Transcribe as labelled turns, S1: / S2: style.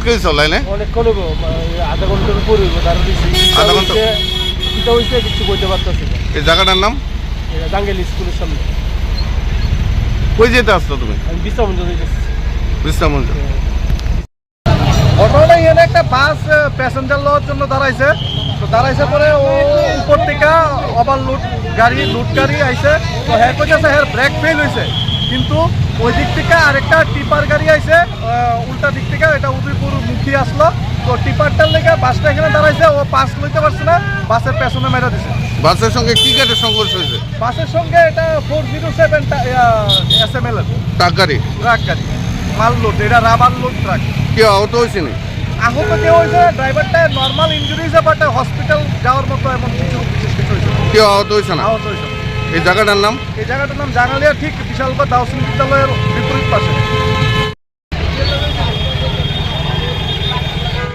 S1: আটকে দিয়েছ লাইনে
S2: অনেকক্ষণ হইব আধা ঘণ্টার উপর হইব তারা
S1: আধা ঘণ্টা?
S2: কিটা হইছে কিছু বলতে পারতেছি
S1: এই জায়গাটার নাম?
S2: এটা স্কুলের সামনে।
S1: কই যেতে আসতো তুমি?
S2: আমি বিশ্রাম যাচ্ছি
S1: বিশ্রাম
S3: এখানে একটা বাস প্যাসেঞ্জার লওয়ার জন্য দাঁড়াইছে। তো দাঁড়াইছে পরে ও উপর থেকে ওভার লুট গাড়ি লুট গাড়ি আইছে। তো হ্যাঁ কইতেছে হ্যাঁ ব্রেক ফেল হয়েছে কিন্তু ওই দিক থেকে আরেকটা টিপার গাড়ি আইছে আহ, উল্টা দিক থেকে এটা উদয়পুর মুখী আসলো। তো টিপারটার লেগে বাসটা এখানে দাঁড়াইছে ও পাস লইতে পারছে না বাসের পেছনে মেরা দিছে।
S1: বাসের সঙ্গে কি গাড়ির সংঘর্ষ হয়েছে?
S3: বাসের সঙ্গে এটা four zero seven S M L
S1: truck গাড়ি?
S3: ট্রাক গাড়ি। মাল লোড এটা রাবার লোড ট্রাক।
S1: কেউ আহত হয়েছে নি
S3: আহত কেউ হয়েছে ড্রাইভারটা নর্মাল ইঞ্জুরি হয়েছে বাট হসপিটাল যাওয়ার মতো এমন কিছু বিশেষ কিছু হয়েছে।
S1: কেউ আহত হয়েছে না?
S3: আহত হয়েছে।
S1: এই জায়গাটার নাম?
S3: এই জায়গাটার নাম জানালিয়া ঠিক বিশালগড় দাউসিন বিদ্যালয়ের বিপরীত পাশে।